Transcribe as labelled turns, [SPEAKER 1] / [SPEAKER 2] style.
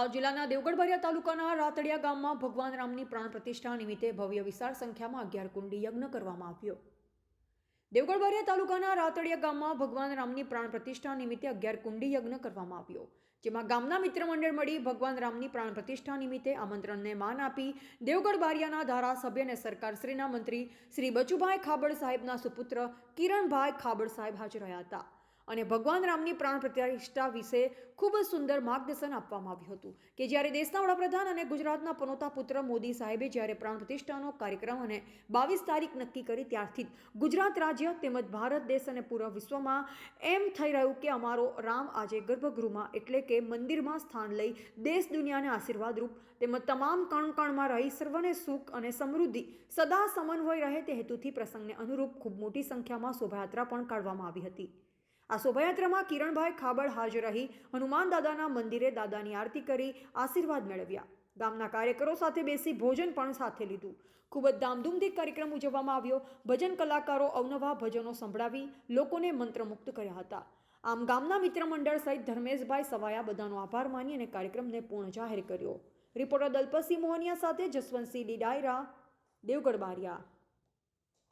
[SPEAKER 1] અમદાવાદ જિલ્લાના દેવગઢ તાલુકાના રાતડિયા ગામમાં ભગવાન રામની પ્રાણ પ્રતિષ્ઠા નિમિત્તે ભવ્ય વિશાળ સંખ્યામાં અગિયાર કુંડી યજ્ઞ કરવામાં આવ્યો. દેવગઢ તાલુકાના રાતડિયા ગામમાં ભગવાન રામની પ્રાણ પ્રતિષ્ઠા નિમિત્તે અગિયાર કુંડી યજ્ઞ કરવામાં આવ્યો. જેમાં ગામના મિત્ર મંડળ મળી ભગવાન રામની પ્રાણ પ્રતિષ્ઠા નિમિત્તે આમંત્રણને માન આપી દેવગઢ બારિયાના ધારાસભ્ય અને સરકારશ્રીના મંત્રી શ્રી બચુભાઈ ખાબડ સાહેબના સુપુત્ર કિરણભાઈ ખાબડ સાહેબ હાજર રહ્યા હતા. અને ભગવાન રામની પ્રાણ પ્રતિષ્ઠા વિશે ખૂબ જ સુંદર માર્ગદર્શન આપવામાં આવ્યું હતું કે જ્યારે દેશના વડાપ્રધાન અને ગુજરાતના પનોતા પુત્ર મોદી સાહેબે જ્યારે પ્રાણ પ્રતિષ્ઠાનો કાર્યક્રમ અને બાવીસ તારીખ નક્કી કરી ત્યારથી ગુજરાત રાજ્ય તેમજ ભારત દેશ અને પૂરા વિશ્વમાં એમ થઈ રહ્યું કે અમારો રામ આજે ગર્ભગૃહમાં એટલે કે મંદિરમાં સ્થાન લઈ દેશ દુનિયાને આશીર્વાદરૂપ તેમજ તમામ કણ કણમાં રહી સર્વને સુખ અને સમૃદ્ધિ સદા સમન્વય રહે તે હેતુથી પ્રસંગને અનુરૂપ ખૂબ મોટી સંખ્યામાં શોભાયાત્રા પણ કાઢવામાં આવી હતી. આ શોભાયાત્રામાં કિરણભાઈ ખાબડ હાજર રહી, હનુમાન દાદાના મંદિરે દાદાની આરતી કરી, આશીર્વાદ મેળવ્યા. ગામના કાર્યકરો સાથે બેસી ભોજન પણ સાથે લીધું. ખૂબ જ ધામધૂમથી કાર્યક્રમ ઉજવવામાં આવ્યો. ભજન કલાકારો અવનવા ભજનો સંભળાવી લોકોને મંત્રમુગ્ધ કર્યા હતા. આમ ગામના મિત્ર મંડળ સહિત ધર્મેશભાઈ સવાયા બધાનો આભાર માની અને કાર્યક્રમને પૂર્ણ જાહેર કર્યો. રિપોર્ટર દલપતસિંહ મોહનિયા સાથે જસવંતસિંહ ડી ડાયરા દેવગઢ બારિયા.